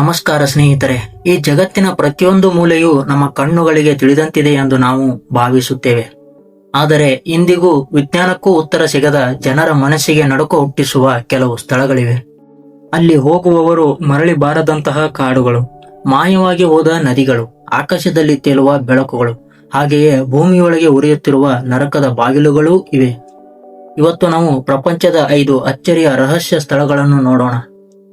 ನಮಸ್ಕಾರ ಸ್ನೇಹಿತರೆ, ಈ ಜಗತ್ತಿನ ಪ್ರತಿಯೊಂದು ಮೂಲೆಯೂ ನಮ್ಮ ಕಣ್ಣುಗಳಿಗೆ ತಿಳಿದಂತಿದೆ ಎಂದು ನಾವು ಭಾವಿಸುತ್ತೇವೆ. ಆದರೆ ಇಂದಿಗೂ ವಿಜ್ಞಾನಕ್ಕೂ ಉತ್ತರ ಸಿಗದ ಜನರ ಮನಸ್ಸಿಗೆ ನಡುಕ ಹುಟ್ಟಿಸುವ ಕೆಲವು ಸ್ಥಳಗಳಿವೆ. ಅಲ್ಲಿ ಹೋಗುವವರು ಮರಳಿ ಬಾರದಂತಹ ಕಾಡುಗಳು, ಮಾಯವಾಗಿ ಹೋದ ನದಿಗಳು, ಆಕಾಶದಲ್ಲಿ ತೇಲುವ ಬೆಳಕುಗಳು, ಹಾಗೆಯೇ ಭೂಮಿಯೊಳಗೆ ಉರಿಯುತ್ತಿರುವ ನರಕದ ಬಾಗಿಲುಗಳೂ ಇವೆ. ಇವತ್ತು ನಾವು ಪ್ರಪಂಚದ ಐದು ಅಚ್ಚರಿಯ ರಹಸ್ಯ ಸ್ಥಳಗಳನ್ನು ನೋಡೋಣ.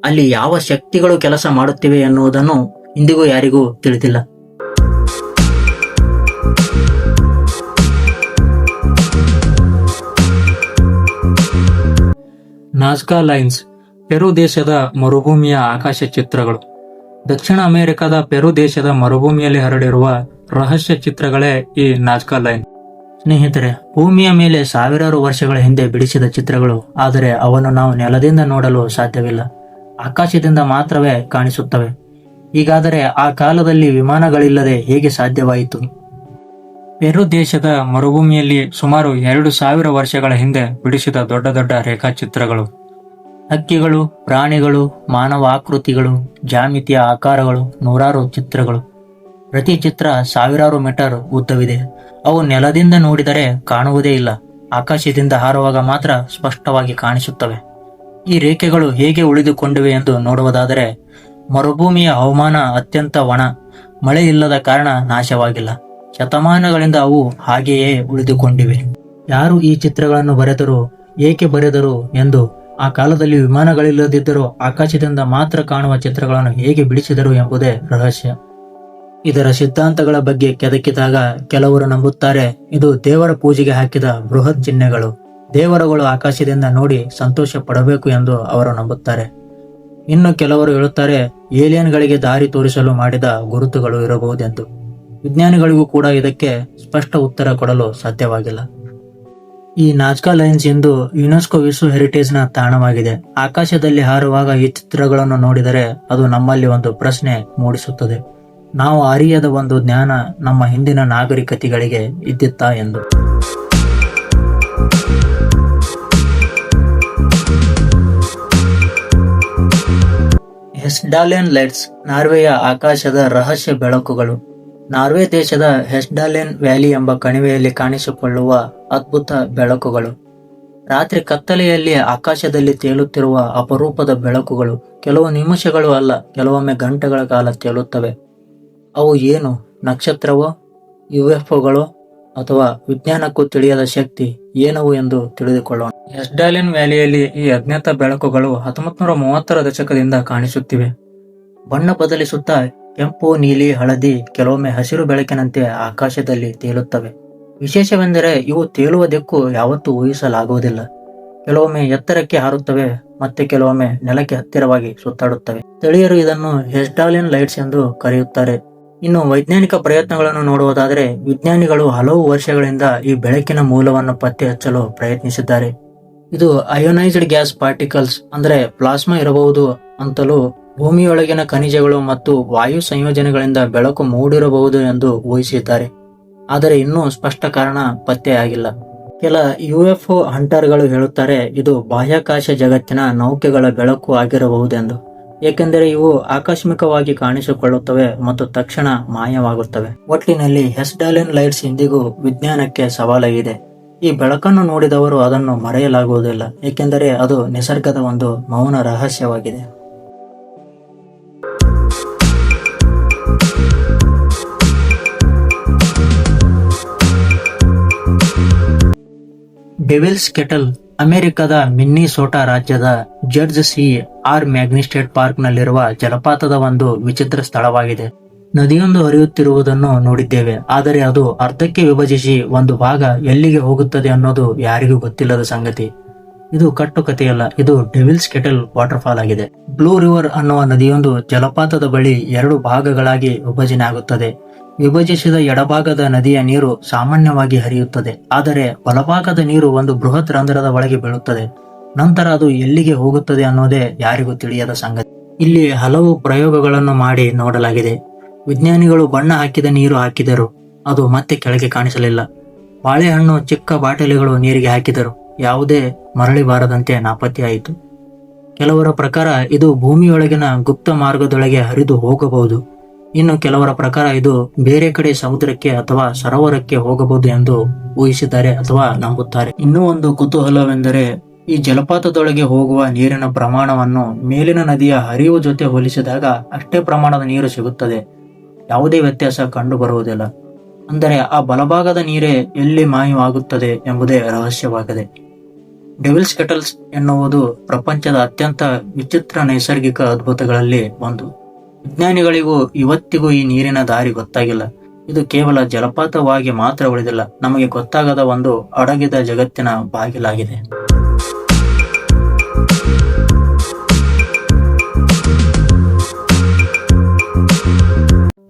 ಅಲ್ಲಿ ಯಾವ ಶಕ್ತಿಗಳು ಕೆಲಸ ಮಾಡುತ್ತಿವೆ ಎನ್ನುವುದನ್ನು ಇಂದಿಗೂ ಯಾರಿಗೂ ತಿಳಿದಿಲ್ಲ. ನಾಜ್ಕಾ ಲೈನ್ಸ್, ಪೆರು ದೇಶದ ಮರುಭೂಮಿಯ ಆಕಾಶ ಚಿತ್ರಗಳು. ದಕ್ಷಿಣ ಅಮೆರಿಕದ ಪೆರು ದೇಶದ ಮರುಭೂಮಿಯಲ್ಲಿ ಹರಡಿರುವ ರಹಸ್ಯ ಚಿತ್ರಗಳೇ ಈ ನಾಜ್ಕಾ ಲೈನ್. ಸ್ನೇಹಿತರೆ, ಭೂಮಿಯ ಮೇಲೆ ಸಾವಿರಾರು ವರ್ಷಗಳ ಹಿಂದೆ ಬಿಡಿಸಿದ ಚಿತ್ರಗಳು, ಆದರೆ ಅವನ್ನು ನಾವು ನೆಲದಿಂದ ನೋಡಲು ಸಾಧ್ಯವಿಲ್ಲ. ಆಕಾಶದಿಂದ ಮಾತ್ರವೇ ಕಾಣಿಸುತ್ತವೆ. ಹೀಗಾದರೆ ಆ ಕಾಲದಲ್ಲಿ ವಿಮಾನಗಳಿಲ್ಲದೆ ಹೇಗೆ ಸಾಧ್ಯವಾಯಿತು? ಪೆರು ದೇಶದ ಮರುಭೂಮಿಯಲ್ಲಿ ಸುಮಾರು ಎರಡು ಸಾವಿರ ವರ್ಷಗಳ ಹಿಂದೆ ಬಿಡಿಸಿದ ದೊಡ್ಡ ದೊಡ್ಡ ರೇಖಾಚಿತ್ರಗಳು. ಹಕ್ಕಿಗಳು, ಪ್ರಾಣಿಗಳು, ಮಾನವ ಆಕೃತಿಗಳು ಜಾಮಿತಿಯ ಆಕಾರಗಳು, ನೂರಾರು ಚಿತ್ರಗಳು. ಪ್ರತಿ ಚಿತ್ರ ಸಾವಿರಾರು ಮೀಟರ್ ಉದ್ದವಿದೆ. ಅವು ನೆಲದಿಂದ ನೋಡಿದರೆ ಕಾಣುವುದೇ ಇಲ್ಲ. ಆಕಾಶದಿಂದ ಹಾರುವಾಗ ಮಾತ್ರ ಸ್ಪಷ್ಟವಾಗಿ ಕಾಣಿಸುತ್ತವೆ. ಈ ರೇಖೆಗಳು ಹೇಗೆ ಉಳಿದುಕೊಂಡಿವೆ ಎಂದು ನೋಡುವುದಾದರೆ, ಮರುಭೂಮಿಯ ಹವಾಮಾನ ಅತ್ಯಂತ ಒಣ, ಮಳೆ ಇಲ್ಲದ ಕಾರಣ ನಾಶವಾಗಿಲ್ಲ. ಶತಮಾನಗಳಿಂದ ಅವು ಹಾಗೆಯೇ ಉಳಿದುಕೊಂಡಿವೆ. ಯಾರು ಈ ಚಿತ್ರಗಳನ್ನು ಬರೆದರು, ಏಕೆ ಬರೆದರು ಎಂದು ಆ ಕಾಲದಲ್ಲಿ ವಿಮಾನಗಳಿಲ್ಲದಿದ್ದರೂ ಆಕಾಶದಿಂದ ಮಾತ್ರ ಕಾಣುವ ಚಿತ್ರಗಳನ್ನು ಹೇಗೆ ಬಿಡಿಸಿದರು ಎಂಬುದೇ ರಹಸ್ಯ. ಇದರ ಸಿದ್ಧಾಂತಗಳ ಬಗ್ಗೆ ಕೆದಕಿದಾಗ ಕೆಲವರು ನಂಬುತ್ತಾರೆ, ಇದು ದೇವರ ಪೂಜೆಗೆ ಹಾಕಿದ ಬೃಹತ್ ಚಿಹ್ನೆಗಳು. ದೇವರುಗಳು ಆಕಾಶದಿಂದ ನೋಡಿ ಸಂತೋಷ ಪಡಬೇಕು ಎಂದು ಅವರು ನಂಬುತ್ತಾರೆ. ಇನ್ನು ಕೆಲವರು ಹೇಳುತ್ತಾರೆ, ಏಲಿಯನ್ಗಳಿಗೆ ದಾರಿ ತೋರಿಸಲು ಮಾಡಿದ ಗುರುತುಗಳು ಇರಬಹುದೆಂದು. ವಿಜ್ಞಾನಿಗಳಿಗೂ ಕೂಡ ಇದಕ್ಕೆ ಸ್ಪಷ್ಟ ಉತ್ತರ ಕೊಡಲು ಸಾಧ್ಯವಾಗಿಲ್ಲ. ಈ ನಾಜ್ಕಾ ಲೈನ್ಸ್ ಎಂದು ಯುನೆಸ್ಕೋ ವಿಶ್ವ ಹೆರಿಟೇಜ್ನ ತಾಣವಾಗಿದೆ. ಆಕಾಶದಲ್ಲಿ ಹಾರುವಾಗ ಈ ಚಿತ್ರಗಳನ್ನು ನೋಡಿದರೆ ಅದು ನಮ್ಮಲ್ಲಿ ಒಂದು ಪ್ರಶ್ನೆ ಮೂಡಿಸುತ್ತದೆ. ನಾವು ಅರಿಯದ ಒಂದು ಜ್ಞಾನ ನಮ್ಮ ಹಿಂದಿನ ನಾಗರಿಕತೆಗಳಿಗೆ ಇದ್ದಿತ್ತಾ ಎಂದು. ಹೆಸ್ಡಾಲೆನ್ ಲೈಟ್ಸ್ ನಾರ್ವೆಯ ಆಕಾಶದ ರಹಸ್ಯ ಬೆಳಕುಗಳು. ನಾರ್ವೆ ದೇಶದ ಹೆಸ್ಡಾಲೆನ್ ವ್ಯಾಲಿ ಎಂಬ ಕಣಿವೆಯಲ್ಲಿ ಕಾಣಿಸಿಕೊಳ್ಳುವ ಅದ್ಭುತ ಬೆಳಕುಗಳು. ರಾತ್ರಿ ಕತ್ತಲೆಯಲ್ಲಿ ಆಕಾಶದಲ್ಲಿ ತೇಲುತ್ತಿರುವ ಅಪರೂಪದ ಬೆಳಕುಗಳು ಕೆಲವು ನಿಮಿಷಗಳು ಅಲ್ಲ, ಕೆಲವೊಮ್ಮೆ ಗಂಟೆಗಳ ಕಾಲ ತೇಲುತ್ತವೆ. ಅವು ಏನು? ನಕ್ಷತ್ರವೋ? ಯುಎಫ್ಒಗಳು? ಅಥವಾ ವಿಜ್ಞಾನಕ್ಕೂ ತಿಳಿಯದ ಶಕ್ತಿ ಏನವು ಎಂದು ತಿಳಿದುಕೊಳ್ಳೋಣ. ಎಸ್ಡಾಲಿನ್ ವ್ಯಾಲಿಯಲ್ಲಿ ಈ ಅಜ್ಞಾತ ಬೆಳಕುಗಳು ಹತ್ತೊಂಬತ್ತು ನೂರ ಮೂವತ್ತರ ದಶಕದಿಂದ ಕಾಣಿಸುತ್ತಿವೆ. ಬಣ್ಣ ಬದಲಿಸುತ್ತಾ ಕೆಂಪು, ನೀಲಿ, ಹಳದಿ, ಕೆಲವೊಮ್ಮೆ ಹಸಿರು ಬೆಳಕಿನಂತೆ ಆಕಾಶದಲ್ಲಿ ತೇಲುತ್ತವೆ. ವಿಶೇಷವೆಂದರೆ ಇವು ತೇಲುವ ದಿಕ್ಕು ಯಾವತ್ತೂ ಊಹಿಸಲಾಗುವುದಿಲ್ಲ. ಕೆಲವೊಮ್ಮೆ ಎತ್ತರಕ್ಕೆ ಹಾರುತ್ತವೆ ಮತ್ತೆ ಕೆಲವೊಮ್ಮೆ ನೆಲಕ್ಕೆ ಹತ್ತಿರವಾಗಿ ಸುತ್ತಾಡುತ್ತವೆ. ಸ್ಥಳೀಯರು ಇದನ್ನು ಹೆಸ್ಟಾಲಿನ್ ಲೈಟ್ಸ್ ಎಂದು ಕರೆಯುತ್ತಾರೆ. ಇನ್ನು ವೈಜ್ಞಾನಿಕ ಪ್ರಯತ್ನಗಳನ್ನು ನೋಡುವುದಾದರೆ ವಿಜ್ಞಾನಿಗಳು ಹಲವು ವರ್ಷಗಳಿಂದ ಈ ಬೆಳಕಿನ ಮೂಲವನ್ನು ಪತ್ತೆ ಹಚ್ಚಲು ಪ್ರಯತ್ನಿಸಿದ್ದಾರೆ. ಇದು ಅಯೋನೈಸ್ಡ್ ಗ್ಯಾಸ್ ಪಾರ್ಟಿಕಲ್ಸ್ ಅಂದರೆ ಪ್ಲಾಸ್ಮಾ ಇರಬಹುದು ಅಂತಲೂ ಭೂಮಿಯೊಳಗಿನ ಖನಿಜಗಳು ಮತ್ತು ವಾಯು ಸಂಯೋಜನೆಗಳಿಂದ ಬೆಳಕು ಮೂಡಿರಬಹುದು ಎಂದು ಊಹಿಸಿದ್ದಾರೆ. ಆದರೆ ಇನ್ನೂ ಸ್ಪಷ್ಟ ಕಾರಣ ಪತ್ತೆಯಾಗಿಲ್ಲ ಕೆಲ ಯುಎಫ್ಒ ಹಂಟರ್ಗಳು ಹೇಳುತ್ತಾರೆ, ಇದು ಬಾಹ್ಯಾಕಾಶ ಜಗತ್ತಿನ ನೌಕೆಗಳ ಬೆಳಕು ಆಗಿರಬಹುದೆಂದು. ಏಕೆಂದರೆ ಇವು ಆಕಸ್ಮಿಕವಾಗಿ ಕಾಣಿಸಿಕೊಳ್ಳುತ್ತವೆ ಮತ್ತು ತಕ್ಷಣ ಮಾಯವಾಗುತ್ತವೆ. ಒಟ್ಟಿನಲ್ಲಿ ಹೆಸ್ಡಾಲಿನ್ ಲೈಟ್ಸ್ ಇಂದಿಗೂ ವಿಜ್ಞಾನಕ್ಕೆ ಸವಾಲಾಗಿದೆ. ಈ ಬೆಳಕನ್ನು ನೋಡಿದವರು ಅದನ್ನು ಮರೆಯಲಾಗುವುದಿಲ್ಲ, ಏಕೆಂದರೆ ಅದು ನಿಸರ್ಗದ ಒಂದು ಮೌನ ರಹಸ್ಯವಾಗಿದೆ. ಡೆವಿಲ್ಸ್ ಕೆಟಲ್ ಅಮೆರಿಕದ ಮಿನ್ನಿಸೋಟಾ ರಾಜ್ಯದ Judge C R Magney State Park ನಲ್ಲಿರುವ ಜಲಪಾತದ ಒಂದು ವಿಚಿತ್ರ ಸ್ಥಳವಾಗಿದೆ. ನದಿಯೊಂದು ಹರಿಯುತ್ತಿರುವುದನ್ನು ನೋಡಿದ್ದೇವೆ. ಆದರೆ ಅದು ಅರ್ಧಕ್ಕೆ ವಿಭಜಿಸಿ ಒಂದು ಭಾಗ ಎಲ್ಲಿಗೆ ಹೋಗುತ್ತದೆ ಅನ್ನೋದು ಯಾರಿಗೂ ಗೊತ್ತಿಲ್ಲದ ಸಂಗತಿ. ಇದು ಕಟ್ಟುಕತೆಯಲ್ಲ ಇದು ಡೆವಿಲ್ಸ್ ಕೆಟಲ್ ವಾಟರ್ಫಾಲ್ ಆಗಿದೆ. ಬ್ಲೂ ರಿವರ್ ಅನ್ನುವ ನದಿಯೊಂದು ಜಲಪಾತದ ಬಳಿ ಎರಡು ಭಾಗಗಳಾಗಿ ವಿಭಜನೆ ಆಗುತ್ತದೆ ವಿಭಜಿಸಿದ ಎಡಭಾಗದ ನದಿಯ ನೀರು ಸಾಮಾನ್ಯವಾಗಿ ಹರಿಯುತ್ತದೆ. ಆದರೆ ಬಲಭಾಗದ ನೀರು ಒಂದು ಬೃಹತ್ ರಂಧ್ರದ ಒಳಗೆ ಬೀಳುತ್ತದೆ. ನಂತರ ಅದು ಎಲ್ಲಿಗೆ ಹೋಗುತ್ತದೆ ಅನ್ನೋದೇ ಯಾರಿಗೂ ತಿಳಿಯದ ಸಂಗತಿ. ಇಲ್ಲಿ ಹಲವು ಪ್ರಯೋಗಗಳನ್ನು ಮಾಡಿ ನೋಡಲಾಗಿದೆ. ವಿಜ್ಞಾನಿಗಳು ಬಣ್ಣ ಹಾಕಿದ ನೀರು ಹಾಕಿದರು. ಅದು ಮತ್ತೆ ಕೆಳಗೆ ಕಾಣಿಸಲಿಲ್ಲ. ಬಾಳೆಹಣ್ಣು ಚಿಕ್ಕ ಬಾಟಲಿಗಳು ನೀರಿಗೆ ಹಾಕಿದರು. ಯಾವುದೇ ಮರಳಿ ಬಾರದಂತೆ ನಾಪತ್ತೆಯಾಯಿತು. ಕೆಲವರ ಪ್ರಕಾರ ಇದು ಭೂಮಿಯೊಳಗಿನ ಗುಪ್ತ ಮಾರ್ಗದೊಳಗೆ ಹರಿದು ಹೋಗಬಹುದು. ಇನ್ನು ಕೆಲವರ ಪ್ರಕಾರ ಇದು ಬೇರೆ ಕಡೆ ಸಮುದ್ರಕ್ಕೆ ಅಥವಾ ಸರೋವರಕ್ಕೆ ಹೋಗಬಹುದು ಎಂದು ಊಹಿಸಿದ್ದಾರೆ ಅಥವಾ ನಂಬುತ್ತಾರೆ. ಇನ್ನೂ ಒಂದು ಕುತೂಹಲವೆಂದರೆ ಈ ಜಲಪಾತದೊಳಗೆ ಹೋಗುವ ನೀರಿನ ಪ್ರಮಾಣವನ್ನು ಮೇಲಿನ ನದಿಯ ಹರಿವು ಜೊತೆ ಹೋಲಿಸಿದಾಗ ಅಷ್ಟೇ ಪ್ರಮಾಣದ ನೀರು ಸಿಗುತ್ತದೆ. ಯಾವುದೇ ವ್ಯತ್ಯಾಸ ಕಂಡು ಬರುವುದಿಲ್ಲ ಅಂದರೆ ಆ ಬಲಭಾಗದ ನೀರೇ ಎಲ್ಲಿ ಮಾಯವಾಗುತ್ತದೆ ಎಂಬುದೇ ರಹಸ್ಯವಾಗಿದೆ. ಡೆವಿಲ್ಸ್ ಕೆಟಲ್ಸ್ ಎನ್ನುವುದು ಪ್ರಪಂಚದ ಅತ್ಯಂತ ವಿಚಿತ್ರ ನೈಸರ್ಗಿಕ ಅದ್ಭುತಗಳಲ್ಲಿ ಒಂದು. ವಿಜ್ಞಾನಿಗಳಿಗೂ ಇವತ್ತಿಗೂ ಈ ನೀರಿನ ದಾರಿ ಗೊತ್ತಾಗಿಲ್ಲ. ಇದು ಕೇವಲ ಜಲಪಾತವಾಗಿ ಮಾತ್ರ ಉಳಿದಿಲ್ಲ, ನಮಗೆ ಗೊತ್ತಾಗದ ಒಂದು ಅಡಗಿದ ಜಗತ್ತಿನ ಬಾಗಿಲಾಗಿದೆ.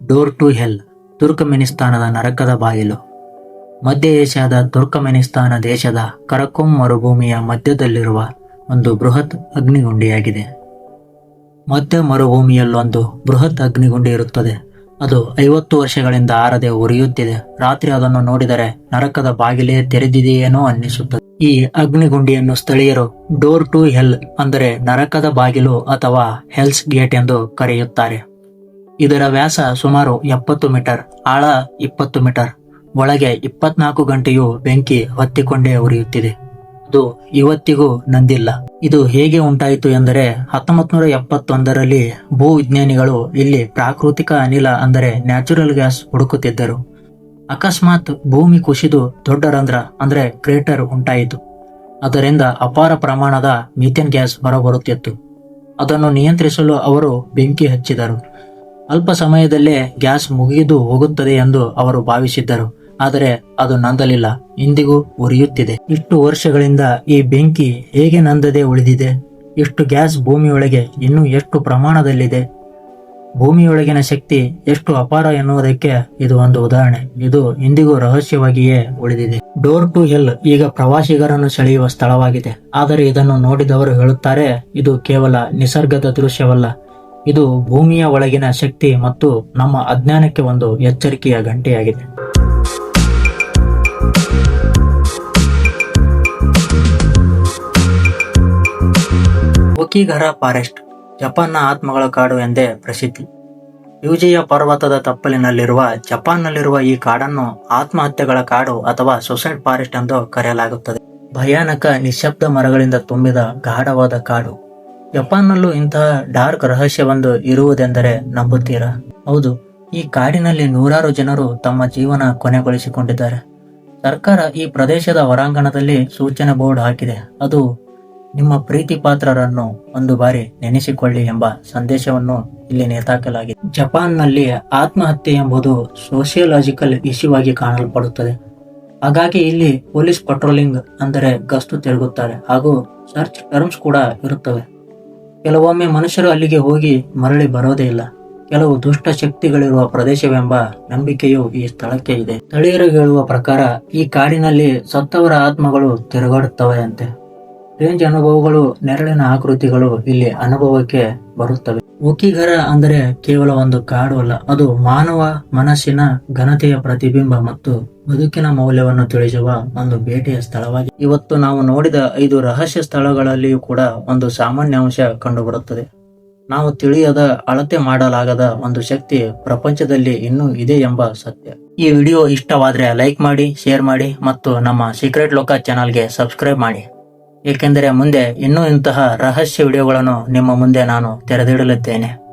ಡೋರ್ ಟು ಹೆಲ್, ತುರ್ಕಮೆನಿಸ್ತಾನದ ನರಕದ ಬಾಗಿಲು. ಮಧ್ಯ ಏಷ್ಯಾದ ತುರ್ಕಮೆನಿಸ್ತಾನ ದೇಶದ ಕರಕುಂ ಮರುಭೂಮಿಯ ಮಧ್ಯದಲ್ಲಿರುವ ಒಂದು ಬೃಹತ್ ಅಗ್ನಿಗುಂಡಿಯಾಗಿದೆ. ಮಧ್ಯ ಮರುಭೂಮಿಯಲ್ಲೊಂದು ಬೃಹತ್ ಅಗ್ನಿಗುಂಡಿ ಇರುತ್ತದೆ. ಅದು ಐವತ್ತು ವರ್ಷಗಳಿಂದ ಆರದೆ ಉರಿಯುತ್ತಿದೆ. ರಾತ್ರಿ ಅದನ್ನು ನೋಡಿದರೆ ನರಕದ ಬಾಗಿಲೇ ತೆರೆದಿದೆಯೇನೋ ಅನ್ನಿಸುತ್ತದೆ. ಈ ಅಗ್ನಿಗುಂಡಿಯನ್ನು ಸ್ಥಳೀಯರು ಡೋರ್ ಟು ಹೆಲ್ ಅಂದರೆ ನರಕದ ಬಾಗಿಲು ಅಥವಾ ಹೆಲ್ಸ್ ಗೇಟ್ ಎಂದು ಕರೆಯುತ್ತಾರೆ. ಇದರ ವ್ಯಾಸ ಸುಮಾರು ಎಪ್ಪತ್ತು ಮೀಟರ್, ಆಳ ಇಪ್ಪತ್ತು ಮೀಟರ್, ಒಳಗೆ ಇಪ್ಪತ್ನಾಲ್ಕು ಗಂಟೆಯೂ ಬೆಂಕಿ ಹೊತ್ತಿಕೊಂಡೇ ಉರಿಯುತ್ತಿದೆ. ಅದು ಇವತ್ತಿಗೂ ನಂದಿಲ್ಲ. ಇದು ಹೇಗೆ ಉಂಟಾಯಿತು ಎಂದರೆ ಹತ್ತೊಂಬತ್ ನೂರ ಎಪ್ಪತ್ತೊಂದರಲ್ಲಿ ಭೂ ವಿಜ್ಞಾನಿಗಳು ಇಲ್ಲಿ ಪ್ರಾಕೃತಿಕ ಅನಿಲ ಅಂದರೆ ನ್ಯಾಚುರಲ್ ಗ್ಯಾಸ್ ಹುಡುಕುತ್ತಿದ್ದರು. ಅಕಸ್ಮಾತ್ ಭೂಮಿ ಕುಸಿದು ದೊಡ್ಡ ರಂಧ್ರ ಅಂದರೆ ಕ್ರೇಟರ್ ಉಂಟಾಯಿತು. ಅದರಿಂದ ಅಪಾರ ಪ್ರಮಾಣದ ಮೀಥೇನ್ ಗ್ಯಾಸ್ ಹೊರಬರುತ್ತಿತ್ತು. ಅದನ್ನು ನಿಯಂತ್ರಿಸಲು ಅವರು ಬೆಂಕಿ ಹಚ್ಚಿದರು. ಅಲ್ಪ ಸಮಯದಲ್ಲೇ ಗ್ಯಾಸ್ ಮುಗಿದು ಹೋಗುತ್ತದೆ ಎಂದು ಅವರು ಭಾವಿಸಿದ್ದರು. ಆದರೆ ಅದು ನಂದಲಿಲ್ಲ. ಇಂದಿಗೂ ಉರಿಯುತ್ತಿದೆ. ಇಷ್ಟು ವರ್ಷಗಳಿಂದ ಈ ಬೆಂಕಿ ಹೇಗೆ ನಂದದೆ ಉಳಿದಿದೆ? ಇಷ್ಟು ಗ್ಯಾಸ್ ಭೂಮಿಯೊಳಗೆ ಇನ್ನೂ ಎಷ್ಟು ಪ್ರಮಾಣದಲ್ಲಿದೆ? ಭೂಮಿಯೊಳಗಿನ ಶಕ್ತಿ ಎಷ್ಟು ಅಪಾರ ಎನ್ನುವುದಕ್ಕೆ ಇದು ಒಂದು ಉದಾಹರಣೆ. ಇದು ಇಂದಿಗೂ ರಹಸ್ಯವಾಗಿಯೇ ಉಳಿದಿದೆ. ಡೋರ್ ಟು ಹೆಲ್ ಈಗ ಪ್ರವಾಸಿಗರನ್ನು ಸೆಳೆಯುವ ಸ್ಥಳವಾಗಿದೆ. ಆದರೆ ಇದನ್ನು ನೋಡಿದವರು ಹೇಳುತ್ತಾರೆ, ಇದು ಕೇವಲ ನಿಸರ್ಗದ ದೃಶ್ಯವಲ್ಲ. ಇದು ಭೂಮಿಯ ಒಳಗಿನ ಶಕ್ತಿ ಮತ್ತು ನಮ್ಮ ಅಜ್ಞಾನಕ್ಕೆ ಒಂದು ಎಚ್ಚರಿಕೆಯ ಗಂಟೆಯಾಗಿದೆ. ಒಕಿಗರ ಫಾರೆಸ್ಟ್, ಜಪಾನ್ನ ಆತ್ಮಗಳ ಕಾಡು ಎಂದೇ ಪ್ರಸಿದ್ಧಿ. ಯುಜಿಯ ಪರ್ವತದ ತಪ್ಪಲಿನಲ್ಲಿರುವ ಜಪಾನ್ನಲ್ಲಿರುವ ಈ ಕಾಡನ್ನು ಆತ್ಮಹತ್ಯೆಗಳ ಕಾಡು ಅಥವಾ ಸೊಸೈಡ್ ಫಾರೆಸ್ಟ್ ಎಂದು ಕರೆಯಲಾಗುತ್ತದೆ. ಭಯಾನಕ ನಿಶಬ್ದ ಮರಗಳಿಂದ ತುಂಬಿದ ಗಾಢವಾದ ಕಾಡು. ಜಪಾನ್ನಲ್ಲೂ ಇಂತಹ ಡಾರ್ಕ್ ರಹಸ್ಯವೊಂದು ಇರುವುದೆಂದರೆ ನಂಬುತ್ತೀರಾ? ಹೌದು, ಈ ಕಾಡಿನಲ್ಲಿ ನೂರಾರು ಜನರು ತಮ್ಮ ಜೀವನ ಕೊನೆಗೊಳಿಸಿಕೊಂಡಿದ್ದಾರೆ. ಸರ್ಕಾರ ಈ ಪ್ರದೇಶದ ಹೊರಾಂಗಣದಲ್ಲಿ ಸೂಚನೆ ಬೋರ್ಡ್ ಹಾಕಿದೆ. ಅದು ನಿಮ್ಮ ಪ್ರೀತಿ ಪಾತ್ರರನ್ನು ಒಂದು ಬಾರಿ ನೆನೆಸಿಕೊಳ್ಳಿ ಎಂಬ ಸಂದೇಶವನ್ನು ಇಲ್ಲಿ ನೇತಾಕಲಾಗಿದೆ. ಜಪಾನ್ನಲ್ಲಿ ಆತ್ಮಹತ್ಯೆ ಎಂಬುದು ಸೋಷಿಯಲಾಜಿಕಲ್ ಇಶ್ಯೂ ಆಗಿ ಕಾಣಲ್ಪಡುತ್ತದೆ. ಹಾಗಾಗಿ ಇಲ್ಲಿ ಪೊಲೀಸ್ ಪಟ್ರೋಲಿಂಗ್ ಅಂದರೆ ಗಸ್ತು ತಿರುಗುತ್ತಾರೆ ಹಾಗೂ ಸರ್ಚ್ ಟರ್ಮ್ಸ್ ಕೂಡ ಇರುತ್ತವೆ. ಕೆಲವೊಮ್ಮೆ ಮನುಷ್ಯರು ಅಲ್ಲಿಗೆ ಹೋಗಿ ಮರಳಿ ಬರೋದೇ ಇಲ್ಲ. ಕೆಲವು ದುಷ್ಟ ಶಕ್ತಿಗಳಿರುವ ಪ್ರದೇಶವೆಂಬ ನಂಬಿಕೆಯು ಈ ಸ್ಥಳಕ್ಕೆ ಇದೆ. ಸ್ಥಳೀಯರು ಹೇಳುವ ಪ್ರಕಾರ ಈ ಕಾಡಿನಲ್ಲಿ ಸತ್ತವರ ಆತ್ಮಗಳು ತಿರುಗಾಡುತ್ತವೆ ಅಂತೆ. ರೇಂಜ್ ಅನುಭವಗಳು ನೆರಳಿನ ಆಕೃತಿಗಳು ಇಲ್ಲಿ ಅನುಭವಕ್ಕೆ ಬರುತ್ತವೆ. ಉಕಿಗರ ಅಂದರೆ ಕೇವಲ ಒಂದು ಕಾಡು ಅಲ್ಲ, ಅದು ಮಾನವ ಮನಸ್ಸಿನ ಘನತೆಯ ಪ್ರತಿಬಿಂಬ ಮತ್ತು ಬದುಕಿನ ಮೌಲ್ಯವನ್ನು ತಿಳಿಸುವ ಒಂದು ಭೇಟಿಯ ಸ್ಥಳವಾಗಿದೆ. ಇವತ್ತು ನಾವು ನೋಡಿದ ಐದು ರಹಸ್ಯ ಸ್ಥಳಗಳಲ್ಲಿಯೂ ಕೂಡ ಒಂದು ಸಾಮಾನ್ಯ ಅಂಶ ಕಂಡುಬರುತ್ತದೆ. ನಾವು ತಿಳಿಯದ, ಅಳತೆ ಮಾಡಲಾಗದ ಒಂದು ಶಕ್ತಿ ಪ್ರಪಂಚದಲ್ಲಿ ಇನ್ನೂ ಇದೆ ಎಂಬ ಸತ್ಯ. ಈ ವಿಡಿಯೋ ಇಷ್ಟವಾದರೆ ಲೈಕ್ ಮಾಡಿ, ಶೇರ್ ಮಾಡಿ ಮತ್ತು ನಮ್ಮ ಸೀಕ್ರೆಟ್ ಲೋಕ ಚಾನಲ್ಗೆ ಸಬ್ಸ್ಕ್ರೈಬ್ ಮಾಡಿ. ಏಕೆಂದರೆ ಮುಂದೆ ಇನ್ನೂ ಇಂತಹ ರಹಸ್ಯ ವಿಡಿಯೋಗಳನ್ನು ನಿಮ್ಮ ಮುಂದೆ ನಾನು ತೆರೆದಿಡಲಿದ್ದೇನೆ.